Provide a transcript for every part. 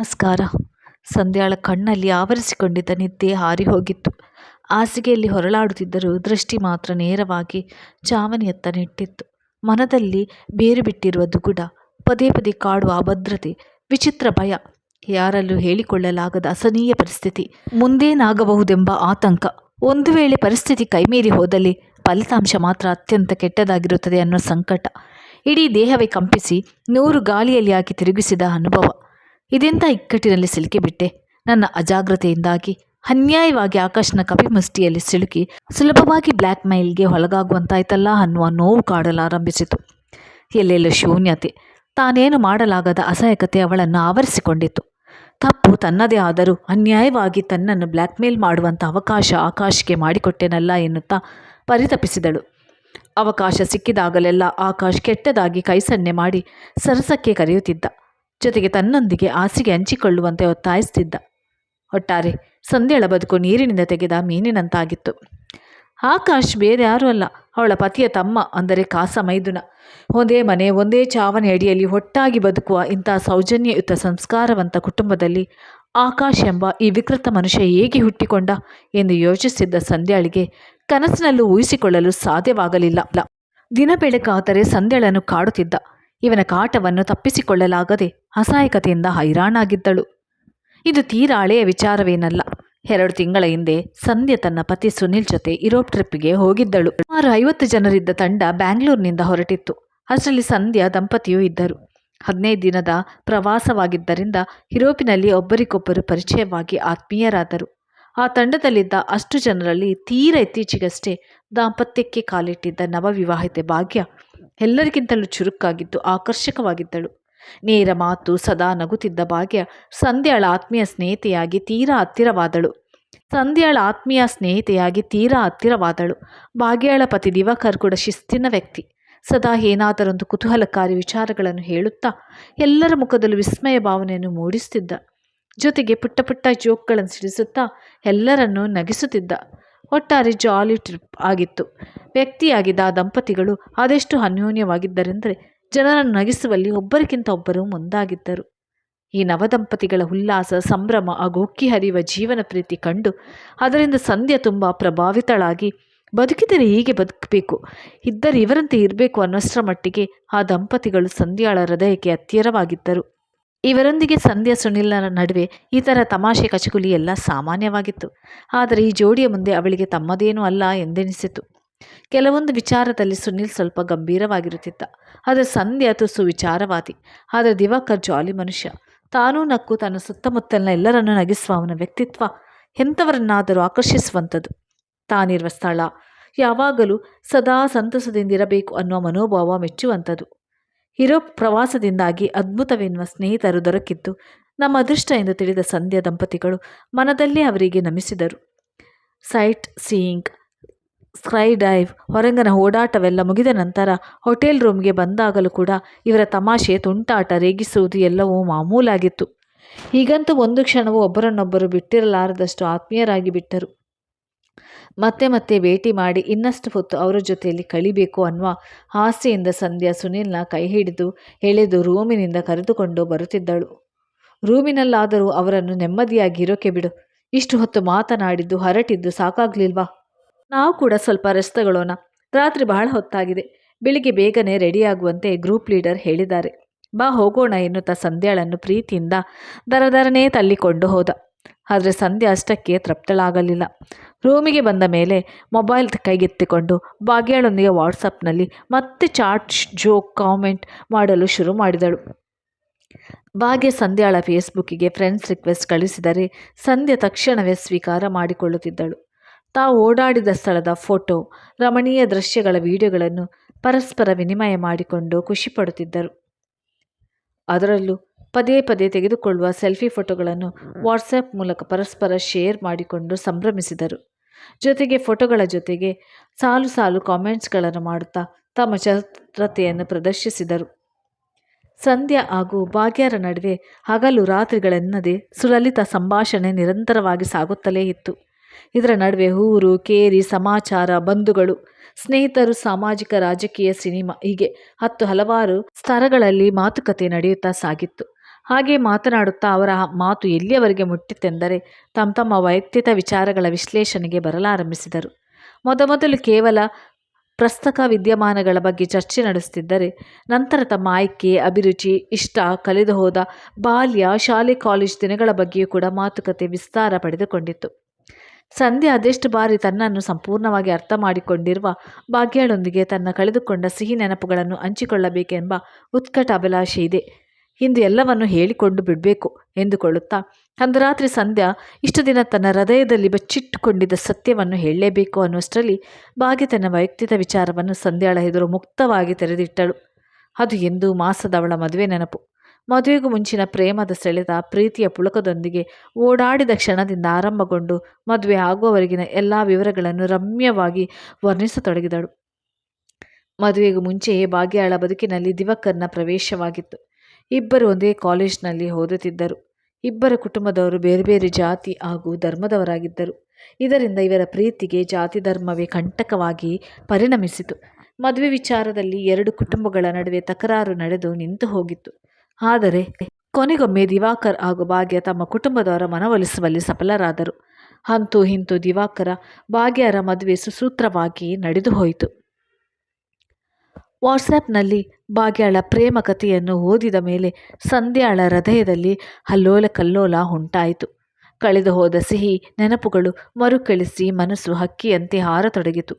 ನಮಸ್ಕಾರ. ಸಂಧ್ಯಾಳ ಕಣ್ಣಲ್ಲಿ ಆವರಿಸಿಕೊಂಡಿದ್ದ ನಿದ್ದೆ ಹಾರಿ ಹೋಗಿತ್ತು. ಹಾಸಿಗೆಯಲ್ಲಿ ಹೊರಳಾಡುತ್ತಿದ್ದರೂ ದೃಷ್ಟಿ ಮಾತ್ರ ನೇರವಾಗಿ ಚಾವಣಿಯತ್ತ ನೆಟ್ಟಿತ್ತು. ಮನದಲ್ಲಿ ಬೇರು ಬಿಟ್ಟಿರುವ ದುಗುಡ, ಪದೇ ಪದೇ ಕಾಡುವ ಅಭದ್ರತೆ, ವಿಚಿತ್ರ ಭಯ, ಯಾರಲ್ಲೂ ಹೇಳಿಕೊಳ್ಳಲಾಗದ ಅಸನೀಯ ಪರಿಸ್ಥಿತಿ ಮುಂದೇನಾಗಬಹುದೆಂಬ ಆತಂಕ. ಒಂದು ವೇಳೆ ಪರಿಸ್ಥಿತಿ ಕೈಮೀರಿ ಹೋದಲ್ಲಿ ಫಲಿತಾಂಶ ಮಾತ್ರ ಅತ್ಯಂತ ಕೆಟ್ಟದಾಗಿರುತ್ತದೆ ಅನ್ನೋ ಸಂಕಟ. ಇಡೀ ದೇಹವೇ ಕಂಪಿಸಿ ನೂರು ಗಾಳಿಯಲ್ಲಿ ಹಾಕಿ ತಿರುಗಿಸಿದ ಅನುಭವ. ಇದೆಂಥ ಇಕ್ಕಟ್ಟಿನಲ್ಲಿ ಸಿಲುಕಿಬಿಟ್ಟೆ ನನ್ನ ಅಜಾಗ್ರತೆಯಿಂದಾಗಿ, ಅನ್ಯಾಯವಾಗಿ ಆಕಾಶನ ಕಪಿಮುಷ್ಟಿಯಲ್ಲಿ ಸಿಲುಕಿ, ಸುಲಭವಾಗಿ ಬ್ಲ್ಯಾಕ್ ಮೈಲ್ಗೆ ಒಳಗಾಗುವಂತಾಯ್ತಲ್ಲ ಅನ್ನುವ ನೋವು ಕಾಡಲಾರಂಭಿಸಿತು ಎಲ್ಲೆಲ್ಲೂ ಶೂನ್ಯತೆ, ತಾನೇನು ಮಾಡಲಾಗದ ಅಸಹಾಯಕತೆ ಅವಳನ್ನು ಆವರಿಸಿಕೊಂಡಿತ್ತು. ತಪ್ಪು ತನ್ನದೇ ಆದರೂ ಅನ್ಯಾಯವಾಗಿ ತನ್ನನ್ನು ಬ್ಲ್ಯಾಕ್ಮೇಲ್ ಮಾಡುವಂಥ ಅವಕಾಶ ಆಕಾಶ್ಗೆ ಮಾಡಿಕೊಟ್ಟೆನಲ್ಲ ಎನ್ನುತ್ತಾ ಪರಿತಪಿಸಿದಳು. ಅವಕಾಶ ಸಿಕ್ಕಿದಾಗಲೆಲ್ಲ ಆಕಾಶ್ ಕೆಟ್ಟದಾಗಿ ಕೈಸನ್ನೆ ಮಾಡಿ ಸರಸಕ್ಕೆ ಕರೆಯುತ್ತಿದ್ದ. ಜೊತೆಗೆ ತನ್ನೊಂದಿಗೆ ಹಾಸಿಗೆ ಹಂಚಿಕೊಳ್ಳುವಂತೆ ಒತ್ತಾಯಿಸ್ತಿದ್ದ ಒಟ್ಟಾರೆ ಸಂಧ್ಯಾಳ ಬದುಕು ನೀರಿನಿಂದ ತೆಗೆದ ಮೀನಿನಂತಾಗಿತ್ತು. ಆಕಾಶ್ ಬೇರೆ ಯಾರೂ ಅಲ್ಲ, ಅವಳ ಪತಿಯ ತಮ್ಮ, ಅಂದರೆ ಕಾಸ ಮೈದುನ. ಒಂದೇ ಮನೆ, ಒಂದೇ ಚಾವಣಿ ಅಡಿಯಲ್ಲಿ ಒಟ್ಟಾಗಿ ಬದುಕುವ ಇಂಥ ಸೌಜನ್ಯಯುತ ಸಂಸ್ಕಾರವಂತ ಕುಟುಂಬದಲ್ಲಿ ಆಕಾಶ್ ಎಂಬ ಈ ವಿಕೃತ ಮನುಷ್ಯ ಹೇಗೆ ಹುಟ್ಟಿಕೊಂಡ ಎಂದು ಯೋಚಿಸಿದ್ದ ಸಂಧ್ಯಾಳಿಗೆ ಕನಸಿನಲ್ಲೂ ಊಹಿಸಿಕೊಳ್ಳಲು ಸಾಧ್ಯವಾಗಲಿಲ್ಲ. ದಿನ ಬೆಳಕಾದರೆ ಸಂಧ್ಯಾಳನ್ನು ಕಾಡುತ್ತಿದ್ದ. ಇವನ ಕಾಟವನ್ನು ತಪ್ಪಿಸಿಕೊಳ್ಳಲಾಗದೆ ಅಸಹಾಯಕತೆಯಿಂದ ಹೈರಾಣಾಗಿದ್ದಳು. ಇದು ತೀರಾಳೆಯ ವಿಚಾರವೇನಲ್ಲ. ಎರಡು ತಿಂಗಳ ಹಿಂದೆ ಸಂಧ್ಯಾ ತನ್ನ ಪತಿ ಸುನಿಲ್ ಜೊತೆ ಯುರೋಪ್ ಟ್ರಿಪ್ಗೆ ಹೋಗಿದ್ದಳು. ಸುಮಾರು ಐವತ್ತು ಜನರಿದ್ದ ತಂಡ ಬ್ಯಾಂಗ್ಳೂರಿನಿಂದ ಹೊರಟಿತ್ತು. ಅಷ್ಟರಲ್ಲಿ ಸಂಧ್ಯಾ ದಂಪತಿಯೂ ಇದ್ದರು. ಹದಿನೈದು ದಿನದ ಪ್ರವಾಸವಾಗಿದ್ದರಿಂದ ಯುರೋಪಿನಲ್ಲಿ ಒಬ್ಬರಿಗೊಬ್ಬರು ಪರಿಚಯವಾಗಿ ಆತ್ಮೀಯರಾದರು. ಆ ತಂಡದಲ್ಲಿದ್ದ ಅಷ್ಟು ಜನರಲ್ಲಿ ತೀರ ಇತ್ತೀಚೆಗಷ್ಟೇ ದಾಂಪತ್ಯಕ್ಕೆ ಕಾಲಿಟ್ಟಿದ್ದ ನವವಿವಾಹಿತೆ ಭಾಗ್ಯ ಎಲ್ಲರಿಗಿಂತಲೂ ಚುರುಕಾಗಿದ್ದು ಆಕರ್ಷಕವಾಗಿದ್ದಳು. ನೇರ ಮಾತು ಸದಾ ನಗುತ್ತಿದ್ದ ಭಾಗ್ಯ ಸಂಧ್ಯಾಳ ಆತ್ಮೀಯ ಸ್ನೇಹಿತೆಯಾಗಿ ತೀರಾ ಹತ್ತಿರವಾದಳು. ಸಂಧ್ಯಾಳ ಆತ್ಮೀಯ ಸ್ನೇಹಿತೆಯಾಗಿ ತೀರಾ ಹತ್ತಿರವಾದಳು. ಭಾಗ್ಯಾಳ ಪತಿ ದಿವಾಕರ್ ಕೂಡ ಶಿಸ್ತಿನ ವ್ಯಕ್ತಿ. ಸದಾ ಏನಾದರೊಂದು ಕುತೂಹಲಕಾರಿ ವಿಚಾರಗಳನ್ನು ಹೇಳುತ್ತಾ ಎಲ್ಲರ ಮುಖದಲ್ಲೂ ವಿಸ್ಮಯ ಭಾವನೆಯನ್ನು ಮೂಡಿಸುತ್ತಿದ್ದ. ಜೊತೆಗೆ ಪುಟ್ಟ ಪುಟ್ಟ ಜೋಕ್ಗಳನ್ನು ಸಿಡಿಸುತ್ತಾ ಎಲ್ಲರನ್ನೂ ನಗಿಸುತ್ತಿದ್ದ. ಒಟ್ಟಾರೆ ಜಾಲಿ ಟ್ರಿಪ್ ಆಗಿತ್ತು. ವ್ಯಕ್ತಿಯಾಗಿದ್ದ ಆ ದಂಪತಿಗಳು ಅದೆಷ್ಟು ಅನ್ಯೋನ್ಯವಾಗಿದ್ದರೆಂದರೆ ಜನರನ್ನು ನಗಿಸುವಲ್ಲಿ ಒಬ್ಬರಿಗಿಂತ ಒಬ್ಬರು ಮುಂದಾಗಿದ್ದರು. ಈ ನವದಂಪತಿಗಳ ಉಲ್ಲಾಸ, ಸಂಭ್ರಮ ಹಾಗೂ ಉಕ್ಕಿ ಹರಿಯುವ ಜೀವನ ಪ್ರೀತಿ ಕಂಡು ಅದರಿಂದ ಸಂಧ್ಯಾ ತುಂಬ ಪ್ರಭಾವಿತಳಾಗಿ ಬದುಕಿದರೆ ಹೀಗೆ ಬದುಕಬೇಕು, ಇದ್ದರೆ ಇವರಂತೆ ಇರಬೇಕು ಅನ್ನೋಷ್ಟರ ಮಟ್ಟಿಗೆ ಆ ದಂಪತಿಗಳು ಸಂಧ್ಯಾಳ ಹೃದಯಕ್ಕೆ ಹತ್ತಿರವಾಗಿದ್ದರು. ಇವರೊಂದಿಗೆ ಸಂಧ್ಯಾ ಸುನಿಲ್ನರ ನಡುವೆ ಈ ಥರ ತಮಾಷೆ ಕಚಗುಲಿ ಎಲ್ಲ ಸಾಮಾನ್ಯವಾಗಿತ್ತು. ಆದರೆ ಈ ಜೋಡಿಯ ಮುಂದೆ ಅವಳಿಗೆ ತಮ್ಮದೇನೂ ಅಲ್ಲ ಎಂದೆನಿಸಿತು. ಕೆಲವೊಂದು ವಿಚಾರದಲ್ಲಿ ಸುನಿಲ್ ಸ್ವಲ್ಪ ಗಂಭೀರವಾಗಿರುತ್ತಿದ್ದ. ಆದರೆ ಸಂಧ್ಯಾ ತುಸು ವಿಚಾರವಾದಿ. ಆದರೆ ದಿವಾಕರ್ ಜಾಲಿ ಮನುಷ್ಯ. ತಾನೂ ನಕ್ಕು ತನ್ನ ಸುತ್ತಮುತ್ತಲಿನ ಎಲ್ಲರನ್ನೂ ನಗಿಸುವ ಅವನ ವ್ಯಕ್ತಿತ್ವ ಎಂಥವರನ್ನಾದರೂ ಆಕರ್ಷಿಸುವಂಥದ್ದು. ತಾನಿರುವ ಸ್ಥಳ ಯಾವಾಗಲೂ ಸದಾ ಸಂತಸದಿಂದಿರಬೇಕು ಅನ್ನುವ ಮನೋಭಾವ ಮೆಚ್ಚುವಂಥದ್ದು. ಯುರೋಪ್ ಪ್ರವಾಸದಿಂದಾಗಿ ಅದ್ಭುತವೆನ್ನುವ ಸ್ನೇಹಿತರು ದೊರಕಿದ್ದು ನಮ್ಮ ಅದೃಷ್ಟ ಎಂದು ತಿಳಿದ ಸಂಧ್ಯಾ ದಂಪತಿಗಳು ಮನದಲ್ಲೇ ಅವರಿಗೆ ನಮಿಸಿದರು. ಸೈಟ್ ಸೀಯಿಂಗ್ ಸ್ಕೈ ಡೈವ್ ಹೊರಂಗನ ಓಡಾಟವೆಲ್ಲ ಮುಗಿದ ನಂತರ ಹೋಟೆಲ್ ರೂಮ್ಗೆ ಬಂದಾಗಲೂ ಕೂಡ ಇವರ ತಮಾಷೆ, ತುಂಟಾಟ, ರೇಗಿಸುವುದು ಎಲ್ಲವೂ ಮಾಮೂಲಾಗಿತ್ತು. ಹೀಗಂತೂ ಒಂದು ಕ್ಷಣವೂ ಒಬ್ಬರನ್ನೊಬ್ಬರು ಬಿಟ್ಟಿರಲಾರದಷ್ಟು ಆತ್ಮೀಯರಾಗಿ ಬಿಟ್ಟರು. ಮತ್ತೆ ಮತ್ತೆ ಭೇಟಿ ಮಾಡಿ ಇನ್ನಷ್ಟು ಹೊತ್ತು ಅವರ ಜೊತೆಯಲ್ಲಿ ಕಳಿಬೇಕು ಅನ್ನುವ ಆಸೆಯಿಂದ ಸಂಧ್ಯಾ ಸುನಿಲ್ನ ಕೈ ಹಿಡಿದು ಎಳೆದು ರೂಮಿನಿಂದ ಕರೆದುಕೊಂಡು ಬರುತ್ತಿದ್ದಳು. ರೂಮಿನಲ್ಲಾದರೂ ಅವರನ್ನು ನೆಮ್ಮದಿಯಾಗಿ ಇರೋಕೆ ಬಿಡು. ಇಷ್ಟು ಹೊತ್ತು ಮಾತನಾಡಿದ್ದು ಹರಟಿದ್ದು ಸಾಕಾಗ್ಲಿಲ್ವಾ? ನಾವು ಕೂಡ ಸ್ವಲ್ಪ ರೆಸ್ಟ್ ತಗೊಳ್ಳೋಣ. ರಾತ್ರಿ ಬಹಳ ಹೊತ್ತಾಗಿದೆ. ಬೆಳಿಗ್ಗೆ ಬೇಗನೆ ರೆಡಿಯಾಗುವಂತೆ ಗ್ರೂಪ್ ಲೀಡರ್ ಹೇಳಿದ್ದಾರೆ. ಬಾ ಹೋಗೋಣ ಎನ್ನುತ್ತಾ ಸಂಧ್ಯಾಳನ್ನು ಪ್ರೀತಿಯಿಂದ ದರದರನೇ ತಳ್ಳಿಕೊಂಡು ಹೋದ. ಆದರೆ ಸಂಧ್ಯಾ ಅಷ್ಟಕ್ಕೆ ತೃಪ್ತಳಾಗಲಿಲ್ಲ. ರೂಮಿಗೆ ಬಂದ ಮೇಲೆ ಮೊಬೈಲ್ ಕೈಗೆತ್ತಿಕೊಂಡು ಭಾಗ್ಯಾಳೊಂದಿಗೆ ವಾಟ್ಸಪ್ನಲ್ಲಿ ಮತ್ತೆ ಚಾಟ್ ಜೋಕ್ ಕಾಮೆಂಟ್ ಮಾಡಲು ಶುರು ಮಾಡಿದಳು. ಭಾಗ್ಯ ಸಂಧ್ಯಾಳ ಫೇಸ್ಬುಕ್ಕಿಗೆ ಫ್ರೆಂಡ್ಸ್ ರಿಕ್ವೆಸ್ಟ್ ಕಳಿಸಿದರೆ ಸಂಧ್ಯಾ ತಕ್ಷಣವೇ ಸ್ವೀಕಾರ ಮಾಡಿಕೊಳ್ಳುತ್ತಿದ್ದಳು. ತಾವು ಓಡಾಡಿದ ಸ್ಥಳದ ಫೋಟೋ, ರಮಣೀಯ ದೃಶ್ಯಗಳ ವಿಡಿಯೋಗಳನ್ನು ಪರಸ್ಪರ ವಿನಿಮಯ ಮಾಡಿಕೊಂಡು ಖುಷಿಪಡುತ್ತಿದ್ದರು ಅದರಲ್ಲೂ ಪದೇ ಪದೇ ತೆಗೆದುಕೊಳ್ಳುವ ಸೆಲ್ಫಿ ಫೋಟೋಗಳನ್ನು ವಾಟ್ಸಪ್ ಮೂಲಕ ಪರಸ್ಪರ ಶೇರ್ ಮಾಡಿಕೊಂಡು ಸಂಭ್ರಮಿಸಿದರು. ಜೊತೆಗೆ ಫೋಟೋಗಳ ಜೊತೆಗೆ ಸಾಲು ಸಾಲು ಕಾಮೆಂಟ್ಸ್ಗಳನ್ನು ಮಾಡುತ್ತಾ ತಮ್ಮ ಚತುರತೆಯನ್ನು ಪ್ರದರ್ಶಿಸಿದರು. ಸಂಧ್ಯಾ ಹಾಗೂ ಭಾಗ್ಯರ ನಡುವೆ ಹಗಲು ರಾತ್ರಿಗಳೆನ್ನದೆ ಸುಲಲಿತ ಸಂಭಾಷಣೆ ನಿರಂತರವಾಗಿ ಸಾಗುತ್ತಲೇ ಇತ್ತು. ಇದರ ನಡುವೆ ಊರು ಕೇರಿ ಸಮಾಚಾರ ಬಂಧುಗಳು ಸ್ನೇಹಿತರು ಸಾಮಾಜಿಕ ರಾಜಕೀಯ ಸಿನಿಮಾ ಹೀಗೆ ಹತ್ತು ಹಲವಾರು ಸ್ತರಗಳಲ್ಲಿ ಮಾತುಕತೆ ನಡೆಯುತ್ತಾ ಸಾಗಿತ್ತು. ಹಾಗೆ ಮಾತನಾಡುತ್ತಾ ಅವರ ಮಾತು ಎಲ್ಲಿಯವರೆಗೆ ಮುಟ್ಟಿತೆಂದರೆ ತಮ್ಮ ತಮ್ಮ ವೈಯಕ್ತಿಕ ವಿಚಾರಗಳ ವಿಶ್ಲೇಷಣೆಗೆ ಬರಲಾರಂಭಿಸಿದರು. ಮೊದಮೊದಲು ಕೇವಲ ಪ್ರಸ್ತಕ ವಿದ್ಯಮಾನಗಳ ಬಗ್ಗೆ ಚರ್ಚೆ ನಡೆಸುತ್ತಿದ್ದರೆ ನಂತರ ತಮ್ಮ ಆಯ್ಕೆ, ಅಭಿರುಚಿ, ಇಷ್ಟ, ಕಳೆದು ಹೋದ ಬಾಲ್ಯ, ಶಾಲೆ, ಕಾಲೇಜ್ ದಿನಗಳ ಬಗ್ಗೆಯೂ ಕೂಡ ಮಾತುಕತೆ ವಿಸ್ತಾರ ಪಡೆದುಕೊಂಡಿತ್ತು. ಸಂಧ್ಯಾ ಅದೆಷ್ಟು ಬಾರಿ ತನ್ನನ್ನು ಸಂಪೂರ್ಣವಾಗಿ ಅರ್ಥ ಮಾಡಿಕೊಂಡಿರುವ ಭಾಗ್ಯಳೊಂದಿಗೆ ತನ್ನ ಕಳೆದುಕೊಂಡ ಸಿಹಿ ನೆನಪುಗಳನ್ನು ಹಂಚಿಕೊಳ್ಳಬೇಕೆಂಬ ಉತ್ಕಟ ಅಭಿಲಾಷೆ ಇದೆ ಇಂದು ಎಲ್ಲವನ್ನು ಹೇಳಿಕೊಂಡು ಬಿಡಬೇಕು ಎಂದುಕೊಳ್ಳುತ್ತಾ ಅಂದು ರಾತ್ರಿ ಸಂಧ್ಯಾ ಇಷ್ಟು ದಿನ ತನ್ನ ಹೃದಯದಲ್ಲಿ ಬಚ್ಚಿಟ್ಟುಕೊಂಡಿದ್ದ ಸತ್ಯವನ್ನು ಹೇಳಲೇಬೇಕು ಅನ್ನುವಷ್ಟರಲ್ಲಿ ಭಾಗ್ಯ ತನ್ನ ವೈಯಕ್ತಿಕ ವಿಚಾರವನ್ನು ಸಂಧ್ಯಾಳ ಎದುರು ಮುಕ್ತವಾಗಿ ತೆರೆದಿಟ್ಟಳು. ಅದು ಎಂದು ಮಾಸದವಳ ಮದುವೆ ನೆನಪು. ಮದುವೆಗೂ ಮುಂಚಿನ ಪ್ರೇಮದ ಸೆಳೆತ ಪ್ರೀತಿಯ ಪುಳಕದೊಂದಿಗೆ ಓಡಾಡಿದ ಕ್ಷಣದಿಂದ ಆರಂಭಗೊಂಡು ಮದುವೆ ಆಗುವವರೆಗಿನ ಎಲ್ಲ ವಿವರಗಳನ್ನು ರಮ್ಯವಾಗಿ ವರ್ಣಿಸತೊಡಗಿದಳು. ಮದುವೆಗೂ ಮುಂಚೆಯೇ ಭಾಗ್ಯಾಳ ಬದುಕಿನಲ್ಲಿ ದಿವಕರ್ನ ಪ್ರವೇಶವಾಗಿತ್ತು. ಇಬ್ಬರು ಒಂದೇ ಕಾಲೇಜಿನಲ್ಲಿ ಓದುತ್ತಿದ್ದರು. ಇಬ್ಬರ ಕುಟುಂಬದವರು ಬೇರೆ ಬೇರೆ ಜಾತಿ ಹಾಗೂ ಧರ್ಮದವರಾಗಿದ್ದರು. ಇದರಿಂದ ಇವರ ಪ್ರೀತಿಗೆ ಜಾತಿ ಧರ್ಮವೇ ಕಂಟಕವಾಗಿ ಪರಿಣಮಿಸಿತು. ಮದುವೆ ವಿಚಾರದಲ್ಲಿ ಎರಡು ಕುಟುಂಬಗಳ ನಡುವೆ ತಕರಾರು ನಡೆದು ನಿಂತು ಹೋಗಿತ್ತು. ಆದರೆ ಕೊನೆಗೊಮ್ಮೆ ದಿವಾಕರ್ ಹಾಗೂ ಭಾಗ್ಯ ತಮ್ಮ ಕುಟುಂಬದವರ ಮನವೊಲಿಸುವಲ್ಲಿ ಸಫಲರಾದರು. ಅಂತೂ ಇಂತೂ ದಿವಾಕರ ಭಾಗ್ಯರ ಮದುವೆ ಸುಸೂತ್ರವಾಗಿ ನಡೆದು ಹೋಯಿತು. ವಾಟ್ಸ್ಯಾಪ್ನಲ್ಲಿ ಭಾಗ್ಯಾಳ ಪ್ರೇಮ ಕಥೆಯನ್ನು ಓದಿದ ಮೇಲೆ ಸಂಧ್ಯಾಳ ಹೃದಯದಲ್ಲಿ ಹಲ್ಲೋಲ ಕಲ್ಲೋಲ ಉಂಟಾಯಿತು. ಕಳೆದು ಹೋದ ಸಿಹಿ ನೆನಪುಗಳು ಮರುಕಳಿಸಿ ಮನಸ್ಸು ಹಕ್ಕಿಯಂತೆ ಹಾರತೊಡಗಿತು.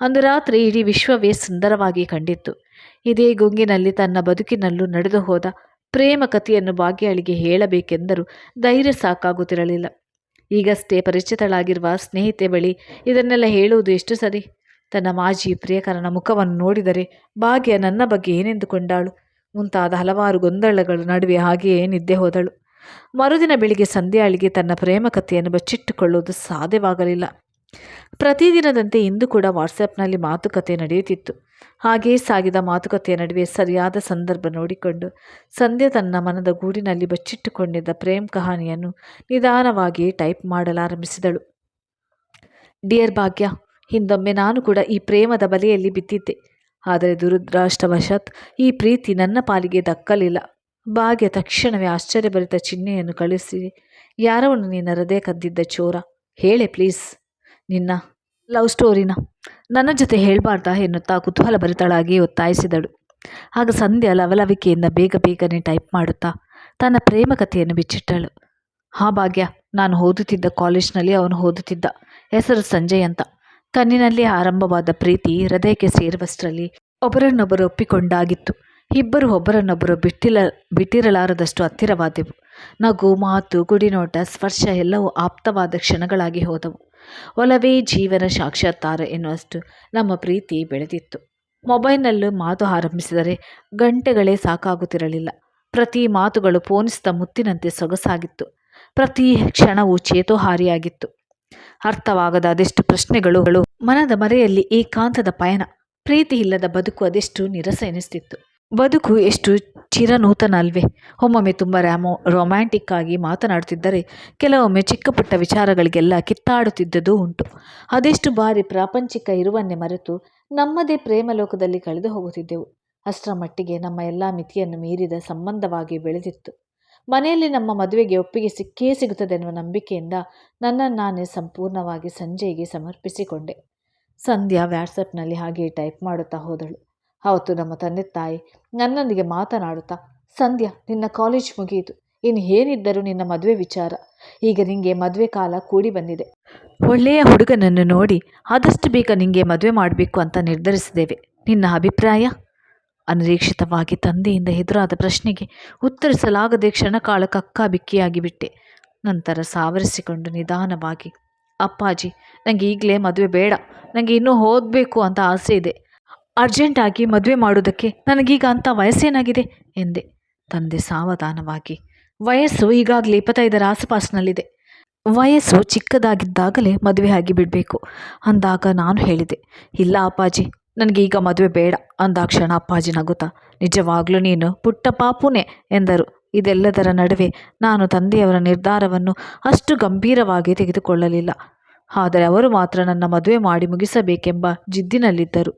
ಅಂದು ರಾತ್ರಿ ಇಡೀ ವಿಶ್ವವೇ ಸುಂದರವಾಗಿ ಕಂಡಿತ್ತು. ಇದೇ ಗುಂಗಿನಲ್ಲಿ ತನ್ನ ಬದುಕಿನಲ್ಲೂ ನಡೆದು ಹೋದ ಪ್ರೇಮ ಕಥೆಯನ್ನು ಭಾಗ್ಯಾಳಿಗೆ ಹೇಳಬೇಕೆಂದರೂ ಧೈರ್ಯ ಸಾಕಾಗುತ್ತಿರಲಿಲ್ಲ. ಈಗಷ್ಟೇ ಪರಿಚಿತಳಾಗಿರುವ ಸ್ನೇಹಿತೆ ಬಳಿ ಇದನ್ನೆಲ್ಲ ಹೇಳುವುದು ಎಷ್ಟು ಸರಿ? ತನ್ನ ಮಾಜಿ ಪ್ರಿಯಕರನ ಮುಖವನ್ನು ನೋಡಿದರೆ ಭಾಗ್ಯ ನನ್ನ ಬಗ್ಗೆ ಏನೆಂದುಕೊಂಡಾಳು? ಮುಂತಾದ ಹಲವಾರು ಗೊಂದಲಗಳ ನಡುವೆ ಹಾಗೆಯೇ ನಿದ್ದೆ ಹೋದಳು. ಮರುದಿನ ಬೆಳಿಗ್ಗೆ ಸಂಧ್ಯಾಳಿಗೆ ತನ್ನ ಪ್ರೇಮ ಕಥೆಯನ್ನು ಬಚ್ಚಿಟ್ಟುಕೊಳ್ಳುವುದು ಸಾಧ್ಯವಾಗಲಿಲ್ಲ. ಪ್ರತಿದಿನದಂತೆ ಇಂದು ಕೂಡ ವಾಟ್ಸಪ್ನಲ್ಲಿ ಮಾತುಕತೆ ನಡೆಯುತ್ತಿತ್ತು. ಹಾಗೆಯೇ ಸಾಗಿದ ಮಾತುಕತೆಯ ನಡುವೆ ಸರಿಯಾದ ಸಂದರ್ಭ ನೋಡಿಕೊಂಡು ಸಂಧ್ಯೆ ತನ್ನ ಮನದ ಗೂಡಿನಲ್ಲಿ ಬಚ್ಚಿಟ್ಟುಕೊಂಡಿದ್ದ ಪ್ರೇಮ್ ಕಹಾನಿಯನ್ನು ನಿಧಾನವಾಗಿ ಟೈಪ್ ಮಾಡಲಾರಂಭಿಸಿದಳು. ಡಿಯರ್ ಭಾಗ್ಯ ಹಿಂದೊಮ್ಮೆ ನಾನು ಕೂಡ ಈ ಪ್ರೇಮದ ಬಲೆಯಲ್ಲಿ ಬಿದ್ದಿದ್ದೆ. ಆದರೆ ದುರದೃಷ್ಟವಶಾತ್ ಈ ಪ್ರೀತಿ ನನ್ನ ಪಾಲಿಗೆ ದಕ್ಕಲಿಲ್ಲ. ಭಾಗ್ಯ ತಕ್ಷಣವೇ ಆಶ್ಚರ್ಯಭರಿತ ಚಿಹ್ನೆಯನ್ನು ಕಳಿಸಿ ಯಾರವನು ನಿನ್ನ ಹೃದಯ ಕದ್ದಿದ್ದ ಚೋರ? ಹೇಳೆ ಪ್ಲೀಸ್ ನಿನ್ನ ಲವ್ ಸ್ಟೋರಿನ ನನ್ನ ಜೊತೆ ಹೇಳಬಾರ್ದಾ ಎನ್ನುತ್ತಾ ಕುತೂಹಲ ಭರಿತಳಾಗಿ ಒತ್ತಾಯಿಸಿದಳು. ಆಗ ಸಂಧ್ಯಾ ಲವಲವಿಕೆಯಿಂದ ಬೇಗ ಬೇಗನೆ ಟೈಪ್ ಮಾಡುತ್ತಾ ತನ್ನ ಪ್ರೇಮ ಕಥೆಯನ್ನು ಬಿಚ್ಚಿಟ್ಟಳು. ಹಾ ಭಾಗ್ಯ, ನಾನು ಓದುತ್ತಿದ್ದ ಕಾಲೇಜ್ನಲ್ಲಿ ಅವನು ಓದುತ್ತಿದ್ದ ಹೆಸರು ಸಂಜಯ್ ಅಂತ. ಕಣ್ಣಿನಲ್ಲಿ ಆರಂಭವಾದ ಪ್ರೀತಿ ಹೃದಯಕ್ಕೆ ಸೇರುವಷ್ಟರಲ್ಲಿ ಒಬ್ಬರನ್ನೊಬ್ಬರು ಒಪ್ಪಿಕೊಂಡಾಗಿತ್ತು. ಇಬ್ಬರು ಒಬ್ಬರನ್ನೊಬ್ಬರು ಬಿಟ್ಟಿಲ್ಲ ಬಿಟ್ಟಿರಲಾರದಷ್ಟು ಹತ್ತಿರವಾದೆವು. ನಗು, ಮಾತು, ಗುಡಿನೋಟ, ಸ್ಪರ್ಶ ಎಲ್ಲವೂ ಆಪ್ತವಾದ ಕ್ಷಣಗಳಾಗಿ ಹೋದವು. ಒಲವೇ ಜೀವನ ಸಾಕ್ಷಾತ್ಕಾರ ಎನ್ನುವಷ್ಟು ನಮ್ಮ ಪ್ರೀತಿ ಬೆಳೆದಿತ್ತು. ಮೊಬೈಲ್ನಲ್ಲೂ ಮಾತು ಆರಂಭಿಸಿದರೆ ಗಂಟೆಗಳೇ ಸಾಕಾಗುತ್ತಿರಲಿಲ್ಲ. ಪ್ರತಿ ಮಾತುಗಳು ಪೋಣಿಸಿದ ಮುತ್ತಿನಂತೆ ಸೊಗಸಾಗಿತ್ತು. ಪ್ರತಿ ಕ್ಷಣವೂ ಚೇತೋಹಾರಿಯಾಗಿತ್ತು. ಅರ್ಥವಾಗದ ಅದೆಷ್ಟು ಪ್ರಶ್ನೆಗಳು ಮನದ ಮರೆಯಲ್ಲಿ ಏಕಾಂತದ ಪಯಣ. ಪ್ರೀತಿ ಇಲ್ಲದ ಬದುಕು ಅದೆಷ್ಟು ನಿರಸ ಎನಿಸ್ತಿತ್ತು. ಬದುಕು ಎಷ್ಟು ಚಿರನೂತನ ಅಲ್ವೇ. ಒಮ್ಮೊಮ್ಮೆ ತುಂಬ ರ್ಯಾಮೋ ರೊಮ್ಯಾಂಟಿಕ್ ಆಗಿ ಮಾತನಾಡುತ್ತಿದ್ದರೆ ಕೆಲವೊಮ್ಮೆ ಚಿಕ್ಕ ಪುಟ್ಟ ವಿಚಾರಗಳಿಗೆಲ್ಲ ಕಿತ್ತಾಡುತ್ತಿದ್ದುದೂ ಉಂಟು. ಅದೆಷ್ಟು ಬಾರಿ ಪ್ರಾಪಂಚಿಕ ಇರುವನ್ನೇ ಮರೆತು ನಮ್ಮದೇ ಪ್ರೇಮ ಲೋಕದಲ್ಲಿ ಕಳೆದು ಹೋಗುತ್ತಿದ್ದೆವು. ಅಷ್ಟರ ಮಟ್ಟಿಗೆ ನಮ್ಮ ಎಲ್ಲ ಮಿತಿಯನ್ನು ಮೀರಿದ ಸಂಬಂಧವಾಗಿ ಬೆಳೆದಿತ್ತು. ಮನೆಯಲ್ಲಿ ನಮ್ಮ ಮದುವೆಗೆ ಒಪ್ಪಿಗೆ ಸಿಕ್ಕೇ ಸಿಗುತ್ತದೆ ಎನ್ನುವ ನಂಬಿಕೆಯಿಂದ ನನ್ನನ್ನು ನಾನೇ ಸಂಪೂರ್ಣವಾಗಿ ಸಂಜೆಗೆ ಸಮರ್ಪಿಸಿಕೊಂಡೆ. ಸಂಧ್ಯಾ ವ್ಯಾಟ್ಸಪ್ನಲ್ಲಿ ಹಾಗೆ ಟೈಪ್ ಮಾಡುತ್ತಾ ಹೋದಳು. ಅವತ್ತು ನಮ್ಮ ತಂದೆ ತಾಯಿ ನನ್ನೊಂದಿಗೆ ಮಾತನಾಡುತ್ತಾ, ಸಂಧ್ಯಾ, ನಿನ್ನ ಕಾಲೇಜ್ ಮುಗಿಯಿತು. ಇನ್ನು ಏನಿದ್ದರೂ ನಿನ್ನ ಮದುವೆ ವಿಚಾರ. ಈಗ ನಿಮಗೆ ಮದುವೆ ಕಾಲ ಕೂಡಿ ಬಂದಿದೆ. ಒಳ್ಳೆಯ ಹುಡುಗನನ್ನು ನೋಡಿ ಆದಷ್ಟು ಬೇಗ ನಿಮಗೆ ಮದುವೆ ಮಾಡಬೇಕು ಅಂತ ನಿರ್ಧರಿಸಿದ್ದೇವೆ. ನಿನ್ನ ಅಭಿಪ್ರಾಯ? ಅನಿರೀಕ್ಷಿತವಾಗಿ ತಂದೆಯಿಂದ ಎದುರಾದ ಪ್ರಶ್ನೆಗೆ ಉತ್ತರಿಸಲಾಗದೆ ಕ್ಷಣಕಾಲ ಕಕ್ಕಾಬಿಕ್ಕಿಯಾಗಿ ಬಿಟ್ಟೆ ನಂತರ ಸಾವರಿಸಿಕೊಂಡು ನಿಧಾನವಾಗಿ, ಅಪ್ಪಾಜಿ ನನಗೆ ಈಗಲೇ ಮದುವೆ ಬೇಡ ನನಗೆ ಇನ್ನೂ ಓದಬೇಕು ಅಂತ ಆಸೆ ಇದೆ. ಅರ್ಜೆಂಟಾಗಿ ಮದುವೆ ಮಾಡೋದಕ್ಕೆ ನನಗೀಗ ಅಂಥ ವಯಸ್ಸೇನಾಗಿದೆ? ಎಂದೆ. ತಂದೆ ಸಾವಧಾನವಾಗಿ, ವಯಸ್ಸು ಈಗಾಗಲೇ ಇಪ್ಪತ್ತೈದರ ಆಸುಪಾಸಿನಲ್ಲಿದೆ. ವಯಸ್ಸು ಚಿಕ್ಕದಾಗಿದ್ದಾಗಲೇ ಮದುವೆ ಆಗಿ ಬಿಡಬೇಕು ಅಂದಾಗ ನಾನು ಹೇಳಿದೆ, ಇಲ್ಲ ಅಪ್ಪಾಜಿ ನನಗೆ ಈಗ ಮದುವೆ ಬೇಡ ಅಂದಾಕ್ಷಣ ಅಪ್ಪಾಜಿ ನಗುತ್ತಾ ನಿಜವಾಗ್ಲೂ ನೀನು ಪುಟ್ಟ ಪಾಪುನೇ ಎಂದರು. ಇದೆಲ್ಲದರ ನಡುವೆ ನಾನು ತಂದೆಯವರ ನಿರ್ಧಾರವನ್ನು ಅಷ್ಟು ಗಂಭೀರವಾಗಿ ತೆಗೆದುಕೊಳ್ಳಲಿಲ್ಲ. ಆದರೆ ಅವರು ಮಾತ್ರ ನನ್ನ ಮದುವೆ ಮಾಡಿ ಮುಗಿಸಬೇಕೆಂಬ ಜಿದ್ದಿನಲ್ಲಿದ್ದರು.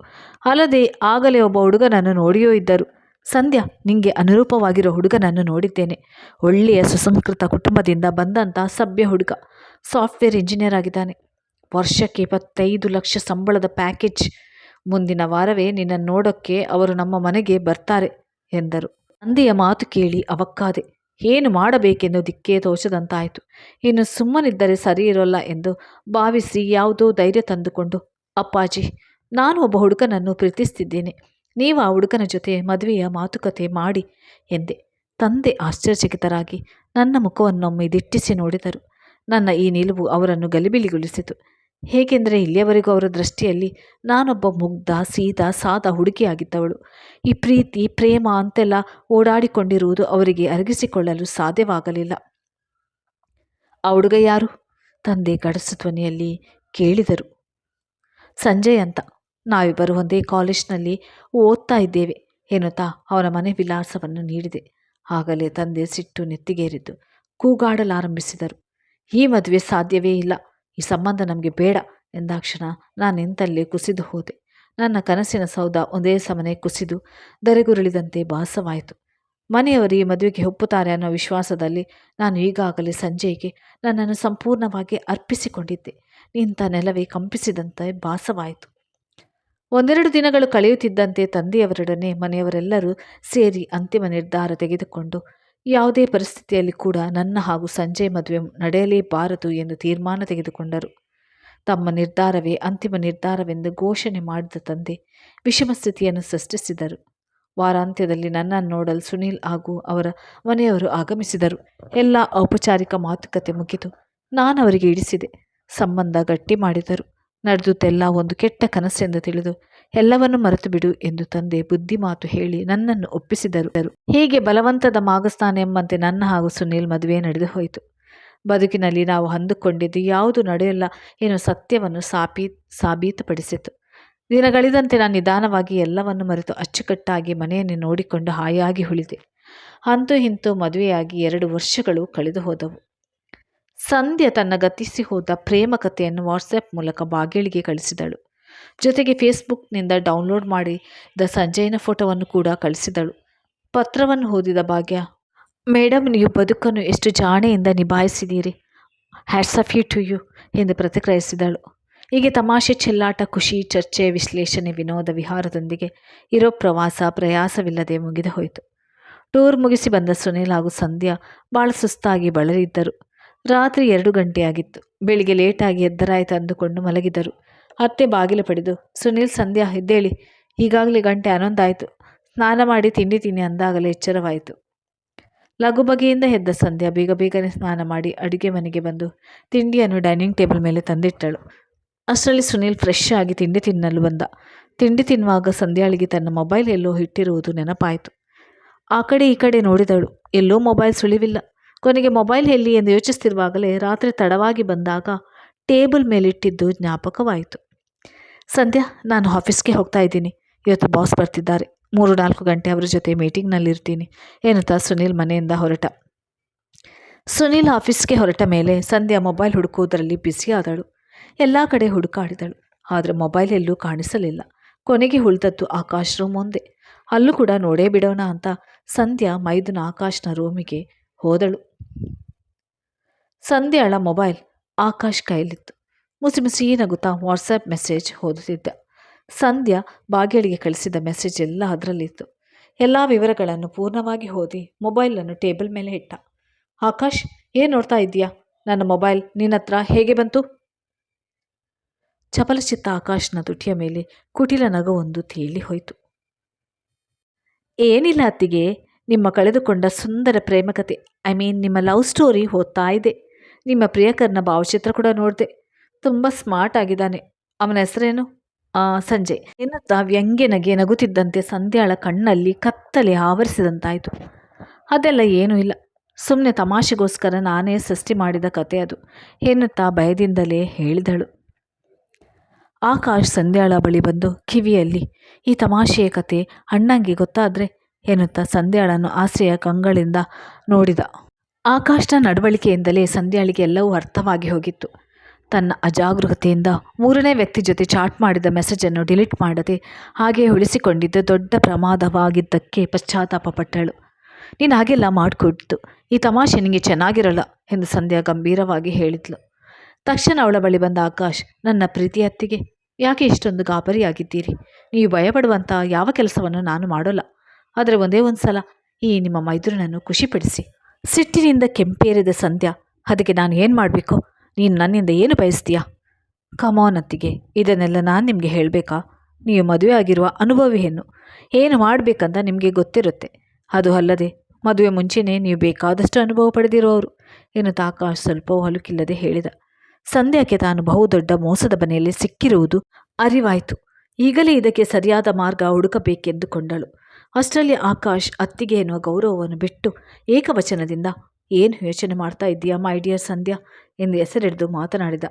ಅಲ್ಲದೆ ಆಗಲೇ ಒಬ್ಬ ಹುಡುಗನನ್ನು ನೋಡಿಯೂ ಇದ್ದರು. ಸಂಧ್ಯಾ, ನಿಂಗೆ ಅನುರೂಪವಾಗಿರೋ ಹುಡುಗನನ್ನು ನೋಡಿದ್ದೇನೆ. ಒಳ್ಳೆಯ ಸುಸಂಸ್ಕೃತ ಕುಟುಂಬದಿಂದ ಬಂದಂಥ ಸಭ್ಯ ಹುಡುಗ. ಸಾಫ್ಟ್ವೇರ್ ಇಂಜಿನಿಯರ್ ಆಗಿದ್ದಾನೆ. ವರ್ಷಕ್ಕೆ ಇಪ್ಪತ್ತೈದು ಲಕ್ಷ ಸಂಬಳದ ಪ್ಯಾಕೇಜ್. ಮುಂದಿನ ವಾರವೇ ನಿನ್ನನ್ನು ನೋಡೋಕ್ಕೆ ಅವರು ನಮ್ಮ ಮನೆಗೆ ಬರ್ತಾರೆ ಎಂದರು. ತಂದೆಯ ಮಾತು ಕೇಳಿ ಅವಕ್ಕಾದೆ, ಏನು ಮಾಡಬೇಕೆಂದು ದಿಕ್ಕೇ ತೋಚದಂತಾಯಿತು. ಇನ್ನು ಸುಮ್ಮನಿದ್ದರೆ ಸರಿ ಇರೋಲ್ಲ ಎಂದು ಭಾವಿಸಿ ಯಾವುದೋ ಧೈರ್ಯ ತಂದುಕೊಂಡು, ಅಪ್ಪಾಜಿ, ನಾನು ಒಬ್ಬ ಹುಡುಗನನ್ನು ಪ್ರೀತಿಸ್ತಿದ್ದೇನೆ. ನೀವು ಆ ಹುಡುಗನ ಜೊತೆ ಮದುವೆಯ ಮಾತುಕತೆ ಮಾಡಿ ಎಂದೆ. ತಂದೆ ಆಶ್ಚರ್ಯಚಕಿತರಾಗಿ ನನ್ನ ಮುಖವನ್ನೊಮ್ಮೆ ದಿಟ್ಟಿಸಿ ನೋಡಿದರು. ನನ್ನ ಈ ನಿಲುವು ಅವರನ್ನು ಗಲಿಬಿಲಿಗೊಳಿಸಿತು. ಹೇಗೆಂದರೆ ಇಲ್ಲಿಯವರೆಗೂ ಅವರ ದೃಷ್ಟಿಯಲ್ಲಿ ನಾನೊಬ್ಬ ಮುಗ್ಧ, ಸೀದಾ, ಸಾದ ಹುಡುಗಿಯಾಗಿದ್ದವಳು. ಈ ಪ್ರೀತಿ, ಪ್ರೇಮ ಅಂತೆಲ್ಲ ಓಡಾಡಿಕೊಂಡಿರುವುದು ಅವರಿಗೆ ಅರಗಿಸಿಕೊಳ್ಳಲು ಸಾಧ್ಯವಾಗಲಿಲ್ಲ. ಆ ಹುಡುಗ ಯಾರು? ತಂದೆ ಗಡಸು ಧ್ವನಿಯಲ್ಲಿ ಕೇಳಿದರು. ಸಂಜಯ್ ಅಂತ. ನಾವಿಬ್ಬರು ಒಂದೇ ಕಾಲೇಜ್ನಲ್ಲಿ ಓದ್ತಾ ಇದ್ದೇವೆ ಎನ್ನುತ್ತಾ ಅವನ ಮನೆ ವಿಳಾಸವನ್ನು ನೀಡಿದೆ. ಆಗಲೇ ತಂದೆ ಸಿಟ್ಟು ನೆತ್ತಿಗೇರಿದ್ದು ಕೂಗಾಡಲಾರಂಭಿಸಿದರು. ಈ ಮದುವೆ ಸಾಧ್ಯವೇ ಇಲ್ಲ. ಈ ಸಂಬಂಧ ನಮಗೆ ಬೇಡ ಎಂದಾಕ್ಷಣ ನಾನು ನಿಂತಲ್ಲೇ ಕುಸಿದು ಹೋದೆ. ನನ್ನ ಕನಸಿನ ಸೌಧ ಒಂದೇ ಸಮನೆ ಕುಸಿದು ದರೆಗುರುಳಿದಂತೆ ಭಾಸವಾಯಿತು. ಮನೆಯವರು ಈ ಮದುವೆಗೆ ಒಪ್ಪುತ್ತಾರೆ ಅನ್ನೋ ವಿಶ್ವಾಸದಲ್ಲಿ ನಾನು ಈಗಾಗಲೇ ಸಂಜೆಗೆ ನನ್ನನ್ನು ಸಂಪೂರ್ಣವಾಗಿ ಅರ್ಪಿಸಿಕೊಂಡಿದ್ದೆ. ನಿಂತ ನೆಲವೇ ಕಂಪಿಸಿದಂತೆ ಭಾಸವಾಯಿತು. ಒಂದೆರಡು ದಿನಗಳು ಕಳೆಯುತ್ತಿದ್ದಂತೆ ತಂದೆಯವರೊಡನೆ ಮನೆಯವರೆಲ್ಲರೂ ಸೇರಿ ಅಂತಿಮ ನಿರ್ಧಾರ ತೆಗೆದುಕೊಂಡು ಯಾವುದೇ ಪರಿಸ್ಥಿತಿಯಲ್ಲಿ ಕೂಡ ನನ್ನ ಹಾಗೂ ಸಂಜಯ್ ಮದುವೆ ನಡೆಯಲೇಬಾರದು ಎಂದು ತೀರ್ಮಾನ ತೆಗೆದುಕೊಂಡರು. ತಮ್ಮ ನಿರ್ಧಾರವೇ ಅಂತಿಮ ನಿರ್ಧಾರವೆಂದು ಘೋಷಣೆ ಮಾಡಿದ ತಂದೆ ವಿಷಮ ಸ್ಥಿತಿಯನ್ನು ಸೃಷ್ಟಿಸಿದರು. ವಾರಾಂತ್ಯದಲ್ಲಿ ನನ್ನನ್ನು ನೋಡಲು ಸುನೀಲ್ ಹಾಗೂ ಅವರ ಮನೆಯವರು ಆಗಮಿಸಿದರು. ಎಲ್ಲ ಔಪಚಾರಿಕ ಮಾತುಕತೆ ಮುಗಿದು ನಾನು ಅವರಿಗೆ ಇಡಿಸಿದೆ ಸಂಬಂಧ ಗಟ್ಟಿ ಮಾಡಿದರು ನಡೆದುದೆಲ್ಲ ಒಂದು ಕೆಟ್ಟ ಕನಸೆಂದು ತಿಳಿದು, ಎಲ್ಲವನ್ನು ಮರೆತು ಬಿಡು ಎಂದು ತಂದೆ ಬುದ್ಧಿ ಮಾತು ಹೇಳಿ ನನ್ನನ್ನು ಒಪ್ಪಿಸಿದರು. ಹೀಗೆ ಬಲವಂತದ ಮಾಗಸ್ತಾನ ಎಂಬಂತೆ ನನ್ನ ಹಾಗೂ ಸುನೀಲ್ ಮದುವೆ ನಡೆದು ಹೋಯಿತು. ಬದುಕಿನಲ್ಲಿ ನಾವು ಅಂದುಕೊಂಡಿದ್ದು ಯಾವುದು ನಡೆಯಲ್ಲ ಏನು ಸತ್ಯವನ್ನು ಸಾಬೀ ಸಾಬೀತುಪಡಿಸಿತು ದಿನಗಳಿದಂತೆ ನಾನು ನಿಧಾನವಾಗಿ ಎಲ್ಲವನ್ನು ಮರೆತು ಅಚ್ಚುಕಟ್ಟಾಗಿ ಮನೆಯನ್ನು ನೋಡಿಕೊಂಡು ಹಾಯಾಗಿ ಉಳಿದೆ. ಅಂತೂ ಇಂತೂ ಮದುವೆಯಾಗಿ ಎರಡು ವರ್ಷಗಳು ಕಳೆದು ಹೋದವು ಸಂಧ್ಯಾ ತನ್ನ ಗತಿಸಿ ಹೋದ ಪ್ರೇಮ ಕಥೆಯನ್ನು ವಾಟ್ಸಪ್ ಮೂಲಕ ಬಾಗಿಲಿಗೆ ಕಳಿಸಿದಳು. ಜೊತೆಗೆ ಫೇಸ್ಬುಕ್ನಿಂದ ಡೌನ್ಲೋಡ್ ಮಾಡಿದ ಸಂಜಯನ ಫೋಟೋವನ್ನು ಕೂಡ ಕಳಿಸಿದಳು. ಪತ್ರವನ್ನು ಓದಿದ ಭಾಗ್ಯ ಮೇಡಮ್ ನೀವು ಬದುಕನ್ನು ಎಷ್ಟು ಜಾಣೆಯಿಂದ ನಿಭಾಯಿಸಿದ್ದೀರಿ. Hats off you to you ಎಂದು ಪ್ರತಿಕ್ರಿಯಿಸಿದಳು. ಹೀಗೆ ತಮಾಷೆ, ಚೆಲ್ಲಾಟ, ಖುಷಿ, ಚರ್ಚೆ, ವಿಶ್ಲೇಷಣೆ, ವಿನೋದ, ವಿಹಾರದೊಂದಿಗೆ ಇರೋ ಪ್ರವಾಸ ಪ್ರಯಾಸವಿಲ್ಲದೆ ಮುಗಿದು ಹೋಯಿತು ಟೂರ್ ಮುಗಿಸಿ ಬಂದ ಸುನೀಲ್ ಹಾಗೂ ಸಂಧ್ಯಾ ಭಾಳ ಸುಸ್ತಾಗಿ ಬಳಲಿದ್ದರು. ರಾತ್ರಿ ಎರಡು ಗಂಟೆಯಾಗಿತ್ತು. ಬೆಳಿಗ್ಗೆ ಲೇಟಾಗಿ ಎದ್ದರಾಯಿತು ಅಂದುಕೊಂಡು ಮಲಗಿದರು. ಅತ್ತೆ ಬಾಗಿಲು ಪಡೆದು, ಸುನೀಲ್, ಸಂಧ್ಯಾ ಎದ್ದೇಳಿ ಈಗಾಗಲೇ ಗಂಟೆ ಹನ್ನೊಂದಾಯಿತು. ಸ್ನಾನ ಮಾಡಿ ತಿಂಡಿ ತಿನ್ನಿ ಅಂದಾಗಲೇ ಎಚ್ಚರವಾಯಿತು. ಲಘು ಬಗೆಯಿಂದ ಎದ್ದ ಸಂಧ್ಯಾ ಬೇಗ ಬೇಗನೆ ಸ್ನಾನ ಮಾಡಿ ಅಡುಗೆ ಮನೆಗೆ ಬಂದು ತಿಂಡಿಯನ್ನು ಡೈನಿಂಗ್ ಟೇಬಲ್ ಮೇಲೆ ತಂದಿಟ್ಟಳು. ಅಷ್ಟರಲ್ಲಿ ಸುನೀಲ್ ಫ್ರೆಶ್ ಆಗಿ ತಿಂಡಿ ತಿನ್ನಲು ಬಂದ. ತಿಂಡಿ ತಿನ್ನುವಾಗ ಸಂಧ್ಯಾಳಿಗೆ ತನ್ನ ಮೊಬೈಲ್ ಎಲ್ಲೋ ಇಟ್ಟಿರುವುದು ನೆನಪಾಯಿತು. ಆ ಕಡೆ ಈ ಕಡೆ ನೋಡಿದಳು. ಎಲ್ಲೋ ಮೊಬೈಲ್ ಸುಳಿವಿಲ್ಲ. ಕೊನೆಗೆ ಮೊಬೈಲ್ ಎಲ್ಲಿ ಎಂದು ಯೋಚಿಸ್ತಿರುವಾಗಲೇ ರಾತ್ರಿ ತಡವಾಗಿ ಬಂದಾಗ ಟೇಬಲ್ ಮೇಲಿಟ್ಟಿದ್ದು ಜ್ಞಾಪಕವಾಯಿತು. ಸಂಧ್ಯಾ, ನಾನು ಆಫೀಸ್ಗೆ ಹೋಗ್ತಾ ಇದ್ದೀನಿ. ಇವತ್ತು ಬಾಸ್ ಬರ್ತಿದ್ದಾರೆ. ಮೂರು ನಾಲ್ಕು ಗಂಟೆ ಅವರ ಜೊತೆ ಮೀಟಿಂಗ್ನಲ್ಲಿರ್ತೀನಿ. ಏನಂತ ಸುನೀಲ್ ಮನೆಯಿಂದ ಹೊರಟ. ಸುನೀಲ್ ಆಫೀಸ್ಗೆ ಹೊರಟ ಮೇಲೆ ಸಂಧ್ಯಾ ಮೊಬೈಲ್ ಹುಡುಕುವುದರಲ್ಲಿ ಬ್ಯುಸಿಯಾದಳು ಎಲ್ಲ ಕಡೆ ಹುಡುಕಾಡಿದಳು. ಆದರೆ ಮೊಬೈಲ್ ಎಲ್ಲೂ ಕಾಣಿಸಲಿಲ್ಲ. ಕೊನೆಗೆ ಉಳಿದದ್ದು ಆಕಾಶ್ ರೂಮ್ ಒಂದೇ. ಅಲ್ಲೂ ಕೂಡ ನೋಡೇ ಬಿಡೋಣ ಅಂತ ಸಂಧ್ಯಾ ಮೈದುನ ಆಕಾಶ್ನ ರೂಮಿಗೆ ಹೋದಳು. ಸಂಧ್ಯಾಳ ಮೊಬೈಲ್ ಆಕಾಶ್ ಕೈಲಿತ್ತು ಮುಸಿ ನಗುತ್ತಾ ವಾಟ್ಸಪ್ ಮೆಸೇಜ್ ಓದುತ್ತಿದ್ದ. ಸಂಧ್ಯಾ ಬಾಗಿಲಿಗೆ ಕಳಿಸಿದ ಮೆಸೇಜ್ ಎಲ್ಲ ಅದರಲ್ಲಿತ್ತು. ಎಲ್ಲ ವಿವರಗಳನ್ನು ಪೂರ್ಣವಾಗಿ ಓದಿ ಮೊಬೈಲನ್ನು ಟೇಬಲ್ ಮೇಲೆ ಇಟ್ಟ. ಆಕಾಶ್, ಏನು ನೋಡ್ತಾ ಇದ್ದೀಯಾ? ನನ್ನ ಮೊಬೈಲ್ ನಿನ್ನ ಹತ್ರ ಹೇಗೆ ಬಂತು? ಚಪಲಚಿತ್ತ ಆಕಾಶ್ನ ತುಟಿಯ ಮೇಲೆ ಕುಟಿಲ ನಗವೊಂದು ತೇಲಿ ಹೋಯಿತು. ಏನಿಲ್ಲ ಅತ್ತಿಗೆ, ನಿಮ್ಮ ಕಳೆದುಕೊಂಡ ಸುಂದರ ಪ್ರೇಮಕತೆ ಐ ಮೀನ್ ನಿಮ್ಮ ಲವ್ ಸ್ಟೋರಿ ಓದ್ತಾ ಇದೆ. ನಿಮ್ಮ ಪ್ರಿಯಕರ್ನ ಭಾವಚಿತ್ರ ಕೂಡ ನೋಡಿದೆ. ತುಂಬ ಸ್ಮಾರ್ಟ್ ಆಗಿದ್ದಾನೆ. ಅವನ ಹೆಸರೇನು? ಸಂಜಯ್. ಎನ್ನುತ್ತಾ ವ್ಯಂಗ್ಯ ನಗೆ ನಗುತ್ತಿದ್ದಂತೆ ಸಂಧ್ಯಾಳ ಕಣ್ಣಲ್ಲಿ ಕತ್ತಲೆ ಆವರಿಸಿದಂತಾಯಿತು. ಅದೆಲ್ಲ ಏನೂ ಇಲ್ಲ. ಸುಮ್ಮನೆ ತಮಾಷೆಗೋಸ್ಕರ ನಾನೇ ಸೃಷ್ಟಿ ಮಾಡಿದ ಕತೆ ಅದು, ಎನ್ನುತ್ತಾ ಭಯದಿಂದಲೇ ಹೇಳಿದಳು. ಆಕಾಶ್ ಸಂಧ್ಯಾಳ ಬಳಿ ಬಂದು ಕಿವಿಯಲ್ಲಿ, ಈ ತಮಾಷೆಯ ಕತೆ ಅಣ್ಣಂಗೆ ಗೊತ್ತಾದರೆ, ಎನ್ನುತ್ತಾ ಸಂಧ್ಯಾಳನ್ನು ಆಸೆಯ ಕಂಗಳಿಂದ ನೋಡಿದ. ಆಕಾಶ್ನ ನಡವಳಿಕೆಯಿಂದಲೇ ಸಂಧ್ಯಾಳಿಗೆ ಎಲ್ಲವೂ ಅರ್ಥವಾಗಿ ಹೋಗಿತ್ತು. ತನ್ನ ಅಜಾಗರೂಕತೆಯಿಂದ ಮೂರನೇ ವ್ಯಕ್ತಿ ಜೊತೆ ಚಾಟ್ ಮಾಡಿದ ಮೆಸೇಜನ್ನು ಡಿಲೀಟ್ ಮಾಡದೆ ಹಾಗೆ ಉಳಿಸಿಕೊಂಡಿದ್ದು ದೊಡ್ಡ ಪ್ರಮಾದವಾಗಿದ್ದಕ್ಕೆ ಪಶ್ಚಾತ್ತಾಪ ಪಟ್ಟಳು. ನೀನು ಹಾಗೆಲ್ಲ ಮಾಡಿಕೊಡ್ತು. ಈ ತಮಾಷೆ ನಿನಗೆ ಚೆನ್ನಾಗಿರಲ್ಲ ಎಂದು ಸಂಧ್ಯಾ ಗಂಭೀರವಾಗಿ ಹೇಳಿದ್ಲು. ತಕ್ಷಣ ಅವಳ ಬಳಿ ಬಂದ ಆಕಾಶ್, ನನ್ನ ಪ್ರೀತಿ ಅತ್ತಿಗೆ, ಯಾಕೆ ಇಷ್ಟೊಂದು ಗಾಬರಿಯಾಗಿದ್ದೀರಿ? ನೀವು ಭಯಪಡುವಂಥ ಯಾವ ಕೆಲಸವನ್ನು ನಾನು ಮಾಡೋಲ್ಲ. ಆದರೆ ಒಂದೇ ಒಂದು ಸಲ ಈ ನಿಮ್ಮ ಮೈದುರನನ್ನು ಖುಷಿಪಡಿಸಿ. ಸಿಟ್ಟಿನಿಂದ ಕೆಂಪೇರಿದ ಸಂಧ್ಯಾ, ಅದಕ್ಕೆ ನಾನು ಏನು ಮಾಡಬೇಕು? ನೀನು ನನ್ನಿಂದ ಏನು ಬಯಸ್ತೀಯಾ? ಕಮಾನ್ ಅತ್ತಿಗೆ, ಇದನ್ನೆಲ್ಲ ನಾನು ನಿಮಗೆ ಹೇಳಬೇಕಾ? ನೀವು ಮದುವೆ ಆಗಿರುವ ಅನುಭವಿ ಹೆಣ್ಣು ಏನು ಮಾಡಬೇಕಂತ ನಿಮಗೆ ಗೊತ್ತಿರುತ್ತೆ. ಅದು ಅಲ್ಲದೆ, ಮದುವೆ ಮುಂಚೆನೇ ನೀವು ಬೇಕಾದಷ್ಟು ಅನುಭವ ಪಡೆದಿರುವವರು ಏನು ಆಕಾಶ್ ಸ್ವಲ್ಪ ಹಲುಕಿಲ್ಲದೆ ಹೇಳಿದ. ಸಂಧ್ಯಾಕ್ಕೆ ತಾನು ಬಹುದೊಡ್ಡ ಮೋಸದ ಮನೆಯಲ್ಲಿ ಸಿಕ್ಕಿರುವುದು ಅರಿವಾಯಿತು. ಈಗಲೇ ಇದಕ್ಕೆ ಸರಿಯಾದ ಮಾರ್ಗ ಹುಡುಕಬೇಕೆಂದುಕೊಂಡಳು. ಅಷ್ಟರಲ್ಲಿ ಆಕಾಶ್ ಅತ್ತಿಗೆ ಎನ್ನುವ ಗೌರವವನ್ನು ಬಿಟ್ಟು ಏಕವಚನದಿಂದ, ಏನು ಯೋಚನೆ ಮಾಡ್ತಾ ಇದ್ದೀಯಾ, ಮೈ ಡಿಯರ್ ಸಂಧ್ಯಾ? ಎಂದು ಹೆಸರಿಡಿದು ಮಾತನಾಡಿದ.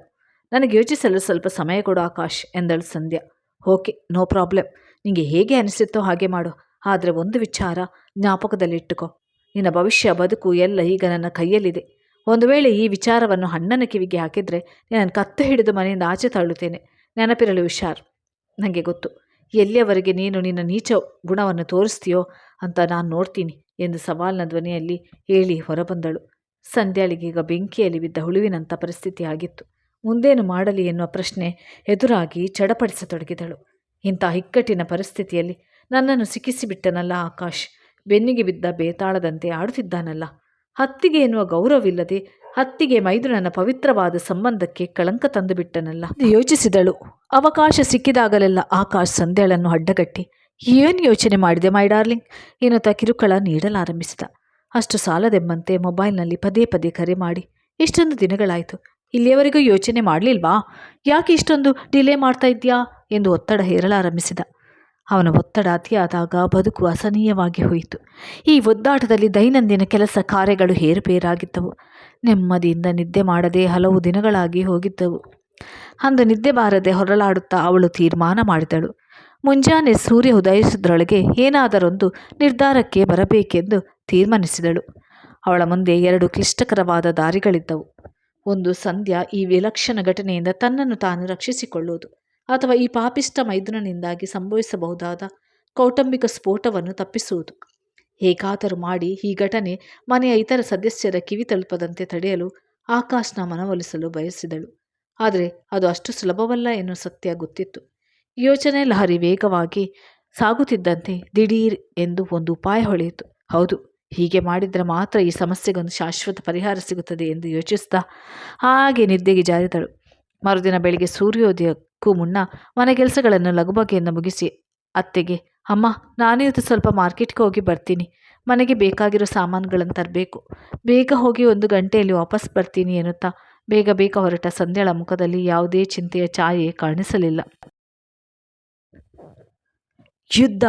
ನನಗೆ ಯೋಚಿಸಲು ಸ್ವಲ್ಪ ಸಮಯ ಕೊಡು ಆಕಾಶ್, ಎಂದಳು ಸಂಧ್ಯಾ. Okay, no problem. ನಿಮಗೆ ಹೇಗೆ ಅನಿಸುತ್ತೋ ಹಾಗೆ ಮಾಡು. ಆದರೆ ಒಂದು ವಿಚಾರ ಜ್ಞಾಪಕದಲ್ಲಿಟ್ಟುಕೋ. ನಿನ್ನ ಭವಿಷ್ಯ, ಬದುಕು ಎಲ್ಲ ಈಗ ನನ್ನ ಕೈಯಲ್ಲಿದೆ. ಒಂದು ವೇಳೆ ಈ ವಿಚಾರವನ್ನು ಅಣ್ಣನ ಕಿವಿಗೆ ಹಾಕಿದರೆ, ನಾನು ಕತ್ತು ಹಿಡಿದು ಮನೆಯಿಂದ ಆಚೆ ತಳ್ಳುತ್ತೇನೆ ನೆನಪಿರಲು ಹುಷಾರ್. ನನಗೆ ಗೊತ್ತು. ಎಲ್ಲಿಯವರೆಗೆ ನೀನು ನಿನ್ನ ನೀಚ ಗುಣವನ್ನು ತೋರಿಸ್ತೀಯೋ ಅಂತ ನಾನು ನೋಡ್ತೀನಿ ಎಂದು ಸವಾಲಿನ ಧ್ವನಿಯಲ್ಲಿ ಹೇಳಿ ಹೊರಬಂದಳು. ಸಂಧ್ಯಾಳಿಗೀಗ ಬೆಂಕಿಯಲ್ಲಿ ಬಿದ್ದ ಹುಳುವಿನಂಥ ಪರಿಸ್ಥಿತಿ ಆಗಿತ್ತು. ಮುಂದೇನು ಮಾಡಲಿ ಎನ್ನುವ ಪ್ರಶ್ನೆ ಎದುರಾಗಿ ಚಡಪಡಿಸತೊಡಗಿದಳು. ಇಂಥ ಇಕ್ಕಟ್ಟಿನ ಪರಿಸ್ಥಿತಿಯಲ್ಲಿ ನನ್ನನ್ನು ಸಿಕ್ಕಿಸಿಬಿಟ್ಟನಲ್ಲ ಆಕಾಶ್. ಬೆನ್ನಿಗೆ ಬಿದ್ದ ಬೇತಾಳದಂತೆ ಆಡುತ್ತಿದ್ದಾನಲ್ಲ. ಹತ್ತಿಗೆ ಎನ್ನುವ ಗೌರವವಿಲ್ಲದೆ ಹತ್ತಿಗೆ ಮೈದುನನ ಪವಿತ್ರವಾದ ಸಂಬಂಧಕ್ಕೆ ಕಳಂಕ ತಂದುಬಿಟ್ಟನಲ್ಲ. ಯೋಚಿಸಿದಳು. ಅವಕಾಶ ಸಿಕ್ಕಿದಾಗಲೆಲ್ಲ ಆಕಾಶ್ ಸಂಧ್ಯಾಳನ್ನು ಅಡ್ಡಗಟ್ಟಿ, ಏನು ಯೋಚನೆ ಮಾಡಿದೆ, ಮೈ ಡಾರ್ಲಿಂಗ್? ಎನ್ನುತ್ತ ಕಿರುಕುಳ ನೀಡಲಾರಂಭಿಸಿದ. ಅಷ್ಟು ಸಾಲದೆಂಬಂತೆ ಮೊಬೈಲ್ನಲ್ಲಿ ಪದೇ ಪದೇ ಕರೆ ಮಾಡಿ, ಇಷ್ಟೊಂದು ದಿನಗಳಾಯಿತು, ಇಲ್ಲಿಯವರೆಗೂ ಯೋಚನೆ ಮಾಡಲಿಲ್ವಾ? ಯಾಕೆ ಇಷ್ಟೊಂದು ಡಿಲೇ ಮಾಡ್ತಾ ಇದ್ಯಾ ಎಂದು ಒತ್ತಡ ಹೇರಲಾರಂಭಿಸಿದ. ಅವನ ಒತ್ತಡ ಅತಿಯಾದಾಗ ಬದುಕು ಅಸಹನೀಯವಾಗಿ ಹೋಯಿತು. ಈ ಒದ್ದಾಟದಲ್ಲಿ ದೈನಂದಿನ ಕೆಲಸ ಕಾರ್ಯಗಳು ಏರುಪೇರಾಗಿದ್ದವು ನೆಮ್ಮದಿಯಿಂದ ನಿದ್ದೆ ಮಾಡದೆ ಹಲವು ದಿನಗಳಾಗಿ ಹೋಗಿದ್ದವು. ಅಂದು ನಿದ್ದೆ ಬಾರದೆ ಹೊರಳಾಡುತ್ತಾ ಅವಳು ತೀರ್ಮಾನ ಮಾಡಿದಳು. ಮುಂಜಾನೆ ಸೂರ್ಯ ಉದಯಿಸಿದ್ರೊಳಗೆ ಏನಾದರೊಂದು ನಿರ್ಧಾರಕ್ಕೆ ಬರಬೇಕೆಂದು ತೀರ್ಮಾನಿಸಿದಳು. ಅವಳ ಮುಂದೆ ಎರಡು ಕ್ಲಿಷ್ಟಕರವಾದ ದಾರಿಗಳಿದ್ದವು. ಒಂದು ಸಂಧ್ಯಾ ಈ ವಿಲಕ್ಷಣ ಘಟನೆಯಿಂದ ತನ್ನನ್ನು ತಾನು ರಕ್ಷಿಸಿಕೊಳ್ಳುವುದು ಅಥವಾ ಈ ಪಾಪಿಷ್ಟ ಮೈದುನನಿಂದಾಗಿ ಸಂಭವಿಸಬಹುದಾದ ಕೌಟುಂಬಿಕ ಸ್ಫೋಟವನ್ನು ತಪ್ಪಿಸುವುದು. ಹೇಗಾದರೂ ಮಾಡಿ ಈ ಘಟನೆ ಮನೆಯ ಇತರ ಸದಸ್ಯರ ಕಿವಿ ತಲುಪದಂತೆ ತಡೆಯಲು ಆಕಾಶ್ನ ಮನವೊಲಿಸಲು ಬಯಸಿದಳು. ಆದರೆ ಅದು ಅಷ್ಟು ಸುಲಭವಲ್ಲ ಎನ್ನುವ ಸತ್ಯ ಗೊತ್ತಿತ್ತು. ಯೋಚನೆ ಲಹರಿ ವೇಗವಾಗಿ ಸಾಗುತ್ತಿದ್ದಂತೆ ದಿಢೀರ್ ಎಂದು ಒಂದು ಉಪಾಯ ಹೊಳೆಯಿತು. ಹೌದು, ಹೀಗೆ ಮಾಡಿದರೆ ಮಾತ್ರ ಈ ಸಮಸ್ಯೆಗೊಂದು ಶಾಶ್ವತ ಪರಿಹಾರ ಸಿಗುತ್ತದೆ ಎಂದು ಯೋಚಿಸ್ತಾ ಹಾಗೆ ನಿದ್ದೆಗೆ ಜಾರಿದಳು. ಮರುದಿನ ಬೆಳಿಗ್ಗೆ ಸೂರ್ಯೋದಯಕ್ಕೂ ಮುನ್ನ ಮನೆ ಕೆಲಸಗಳನ್ನು ಲಘುಬಗೆಯಿಂದ ಮುಗಿಸಿ ಅತ್ತೆಗೆ ಅಮ್ಮ ನಾನಿವತ್ತು ಸ್ವಲ್ಪ ಮಾರ್ಕೆಟ್ಗೆ ಹೋಗಿ ಬರ್ತೀನಿ. ಮನೆಗೆ ಬೇಕಾಗಿರೋ ಸಾಮಾನುಗಳನ್ನು ತರಬೇಕು. ಬೇಗ ಹೋಗಿ ಒಂದು ಗಂಟೆಯಲ್ಲಿ ವಾಪಸ್ ಬರ್ತೀನಿ ಎನ್ನುತ್ತಾ, ಬೇಗ ಬೇಗ ಹೊರಟ ಸಂಧ್ಯಾಳ ಮುಖದಲ್ಲಿ ಯಾವುದೇ ಚಿಂತೆಯ ಛಾಯೆ ಕಾಣಿಸಲಿಲ್ಲ. ಯುದ್ಧ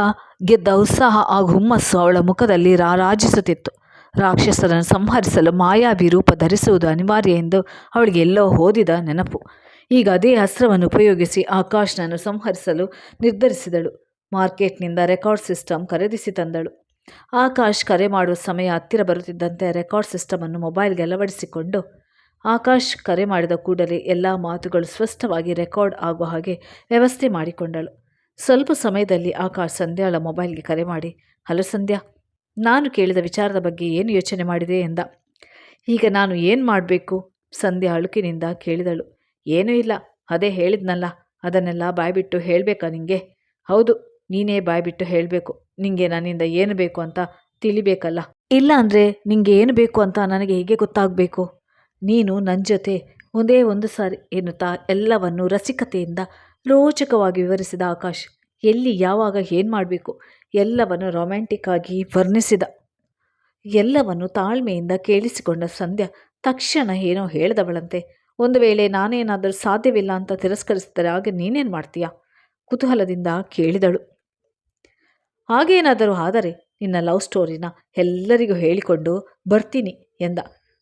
ಗೆದ್ದ ಉತ್ಸಾಹ ಹಾಗೂ ಹುಮ್ಮಸ್ಸು ಅವಳ ಮುಖದಲ್ಲಿ ರಾರಾಜಿಸುತ್ತಿತ್ತು ರಾಕ್ಷಸರನ್ನು ಸಂಹರಿಸಲು ಮಾಯಾವಿ ರೂಪ ಧರಿಸುವುದು ಅನಿವಾರ್ಯ ಎಂದು ಅವಳಿಗೆ ಎಲ್ಲೋ ಓದಿದ ನೆನಪು. ಈಗ ಅದೇ ಅಸ್ತ್ರವನ್ನು ಉಪಯೋಗಿಸಿ ಆಕಾಶ್ನನ್ನು ಸಂಹರಿಸಲು ನಿರ್ಧರಿಸಿದಳು. ಮಾರ್ಕೆಟ್ನಿಂದ ರೆಕಾರ್ಡ್ ಸಿಸ್ಟಮ್ ಖರೀದಿಸಿ ತಂದಳು. ಆಕಾಶ್ ಕರೆ ಮಾಡುವ ಸಮಯ ಹತ್ತಿರ ಬರುತ್ತಿದ್ದಂತೆ ರೆಕಾರ್ಡ್ ಸಿಸ್ಟಮನ್ನು ಮೊಬೈಲ್ಗೆ ಅಳವಡಿಸಿಕೊಂಡು, ಆಕಾಶ್ ಕರೆ ಮಾಡಿದ ಕೂಡಲೇ ಎಲ್ಲ ಮಾತುಗಳು ಸ್ಪಷ್ಟವಾಗಿ ರೆಕಾರ್ಡ್ ಆಗುವ ಹಾಗೆ ವ್ಯವಸ್ಥೆ ಮಾಡಿಕೊಂಡಳು. ಸ್ವಲ್ಪ ಸಮಯದಲ್ಲಿ ಆಕಾಶ್ ಸಂಧ್ಯಾಳ ಮೊಬೈಲ್ಗೆ ಕರೆ ಮಾಡಿ, ಹಲೋ ಸಂಧ್ಯಾ, ನಾನು ಕೇಳಿದ ವಿಚಾರದ ಬಗ್ಗೆ ಏನು ಯೋಚನೆ ಮಾಡಿದೆ? ಎಂದ. ಈಗ ನಾನು ಏನು ಮಾಡಬೇಕು? ಸಂಧ್ಯಾ ಅಳುಕಿನಿಂದ ಕೇಳಿದಳು. ಏನೂ ಇಲ್ಲ, ಅದೇ ಹೇಳಿದ್ನಲ್ಲ, ಅದನ್ನೆಲ್ಲ ಬಾಯ್ಬಿಟ್ಟು ಹೇಳಬೇಕಾ ನಿಂಗೆ? ಹೌದು ನೀನೇ ಬಾಯ್ಬಿಟ್ಟು ಹೇಳಬೇಕು. ನಿಂಗೆ ನನ್ನಿಂದ ಏನು ಬೇಕು ಅಂತ ತಿಳಿಬೇಕಲ್ಲ? ಇಲ್ಲ ಅಂದರೆ ನಿಂಗೆ ಏನು ಬೇಕು ಅಂತ ನನಗೆ ಹೇಗೆ ಗೊತ್ತಾಗಬೇಕು? ನೀನು ನನ್ನ ಜೊತೆ ಒಂದೇ ಒಂದು ಸಾರಿ ಎನ್ನುತ್ತಾ ಎಲ್ಲವನ್ನು ರಸಿಕತೆಯಿಂದ ರೋಚಕವಾಗಿ ವಿವರಿಸಿದ ಆಕಾಶ್, ಎಲ್ಲಿ ಯಾವಾಗ ಏನು ಮಾಡಬೇಕು? ಎಲ್ಲವನ್ನು ರೊಮ್ಯಾಂಟಿಕ್ ಆಗಿ ವರ್ಣಿಸಿದ. ಎಲ್ಲವನ್ನು ತಾಳ್ಮೆಯಿಂದ ಕೇಳಿಸಿಕೊಂಡ ಸಂಧ್ಯಾ ತಕ್ಷಣ ಏನೋ ಹೇಳಿದವಳಂತೆ, ಒಂದು ವೇಳೆ ನಾನೇನಾದರೂ ಸಾಧ್ಯವಿಲ್ಲ ಅಂತ ತಿರಸ್ಕರಿಸಿದರೆ ಆಗ ನೀನೇನು ಮಾಡ್ತೀಯಾ? ಕುತೂಹಲದಿಂದ ಕೇಳಿದಳು. ಹಾಗೇನಾದರೂ ಆದರೆ ನಿನ್ನ ಲವ್ ಸ್ಟೋರಿನ ಎಲ್ಲರಿಗೂ ಹೇಳಿಕೊಂಡು ಬರ್ತೀನಿ ಎಂದ.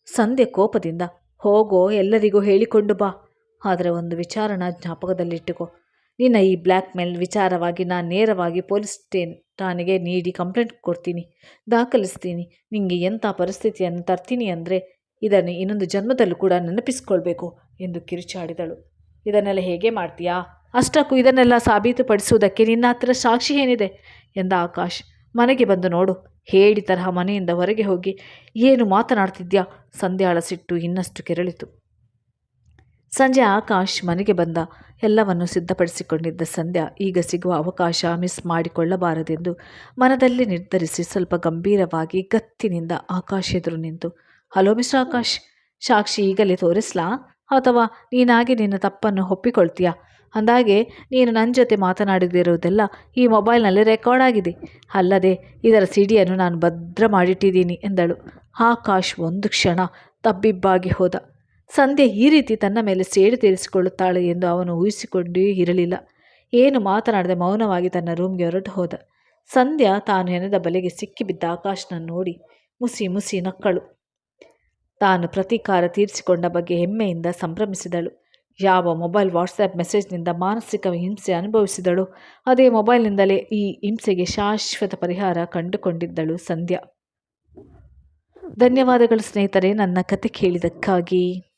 ಸಂಧ್ಯೆ ಕೋಪದಿಂದ, ಹೋಗೋ ಎಲ್ಲರಿಗೂ ಹೇಳಿಕೊಂಡು ಬಾ. ಆದರೆ ಒಂದು ವಿಚಾರನ ಜ್ಞಾಪಕದಲ್ಲಿಟ್ಟುಕೋ. ನಿನ್ನ ಈ ಬ್ಲ್ಯಾಕ್ ಮೇಲ್ ವಿಚಾರವಾಗಿ ನಾನು ನೇರವಾಗಿ ಪೊಲೀಸ್ ಸ್ಟೇನ್ ಠಾಣೆಗೆ ನೀಡಿ ಕಂಪ್ಲೇಂಟ್ ಕೊಡ್ತೀನಿ, ದಾಖಲಿಸ್ತೀನಿ. ನಿಮಗೆ ಎಂಥ ಪರಿಸ್ಥಿತಿಯನ್ನು ತರ್ತೀನಿ ಅಂದರೆ ಇದನ್ನು ಇನ್ನೊಂದು ಜನ್ಮದಲ್ಲೂ ಕೂಡ ನೆನಪಿಸ್ಕೊಳ್ಬೇಕು ಎಂದು ಕಿರುಚಾಡಿದಳು. ಇದನ್ನೆಲ್ಲ ಹೇಗೆ ಮಾಡ್ತೀಯಾ? ಅಷ್ಟಕ್ಕೂ ಇದನ್ನೆಲ್ಲ ಸಾಬೀತುಪಡಿಸುವುದಕ್ಕೆ ನಿನ್ನ ಹತ್ರ ಸಾಕ್ಷಿ ಏನಿದೆ? ಎಂದ ಆಕಾಶ್. ಮನೆಗೆ ಬಂದು ನೋಡು. ಹೇಳಿ ತರಹ ಮನೆಯಿಂದ ಹೊರಗೆ ಹೋಗಿ. ಏನು ಮಾತನಾಡ್ತಿದ್ಯಾ? ಸಂಧ್ಯಾಳ ಸಿಟ್ಟು ಇನ್ನಷ್ಟು ಕೆರಳಿತು. ಸಂಜೆ ಆಕಾಶ್ ಮನೆಗೆ ಬಂದ. ಎಲ್ಲವನ್ನು ಸಿದ್ಧಪಡಿಸಿಕೊಂಡಿದ್ದ ಸಂಧ್ಯಾ ಈಗ ಸಿಗುವ ಅವಕಾಶ ಮಿಸ್ ಮಾಡಿಕೊಳ್ಳಬಾರದೆಂದು ಮನದಲ್ಲಿ ನಿರ್ಧರಿಸಿ ಸ್ವಲ್ಪ ಗಂಭೀರವಾಗಿ ಗತ್ತಿನಿಂದ ಆಕಾಶ್ ಎದುರು ನಿಂತು, ಹಲೋ ಮಿಸ್ ಆಕಾಶ್, ಸಾಕ್ಷಿ ಈಗಲೇ ತೋರಿಸ್ಲಾ? ಅಥವಾ ನೀನಾಗಿ ನಿನ್ನ ತಪ್ಪನ್ನು ಒಪ್ಪಿಕೊಳ್ತೀಯಾ? ಅಂದಾಗೆ ನೀನು ನನ್ನ ಜೊತೆ ಮಾತನಾಡಿದಿರುವುದೆಲ್ಲ ಈ ಮೊಬೈಲ್ನಲ್ಲಿ ರೆಕಾರ್ಡ್ ಆಗಿದೆ. ಅಲ್ಲದೆ ಇದರ ಸಿಡಿಯನ್ನು ನಾನು ಭದ್ರ ಮಾಡಿಟ್ಟಿದ್ದೀನಿ ಎಂದಳು. ಆಕಾಶ್ ಒಂದು ಕ್ಷಣ ತಬ್ಬಿಬ್ಬಾಗಿ ಹೋದ. ಸಂಧ್ಯೆ ಈ ರೀತಿ ತನ್ನ ಮೇಲೆ ಸೇಡು ತೀರಿಸಿಕೊಳ್ಳುತ್ತಾಳೆ ಎಂದು ಅವನು ಊಹಿಸಿಕೊಂಡೇ ಇರಲಿಲ್ಲ. ಏನು ಮಾತನಾಡದೆ ಮೌನವಾಗಿ ತನ್ನ ರೂಮ್ಗೆ ಹೊರಟು ಹೋದ. ಸಂಧ್ಯಾ ತಾನು ಹೆಣೆದ ಬಲೆಗೆ ಸಿಕ್ಕಿಬಿದ್ದ ಆಕಾಶ್ನ ನೋಡಿ ಮುಸಿ ಮುಸಿ ನಕ್ಕಳು. ತಾನು ಪ್ರತೀಕಾರ ತೀರಿಸಿಕೊಂಡ ಬಗ್ಗೆ ಹೆಮ್ಮೆಯಿಂದ ಸಂಭ್ರಮಿಸಿದಳು. ಯಾವ ಮೊಬೈಲ್ ವಾಟ್ಸ್ಆ್ಯಪ್ ಮೆಸೇಜ್ನಿಂದ ಮಾನಸಿಕ ಹಿಂಸೆ ಅನುಭವಿಸಿದಳು, ಅದೇ ಮೊಬೈಲ್ನಿಂದಲೇ ಈ ಹಿಂಸೆಗೆ ಶಾಶ್ವತ ಪರಿಹಾರ ಕಂಡುಕೊಂಡಿದ್ದಳು ಸಂಧ್ಯಾ. ಧನ್ಯವಾದಗಳು ಸ್ನೇಹಿತರೆ, ನನ್ನ ಕತೆ ಕೇಳಿದ್ದಕ್ಕಾಗಿ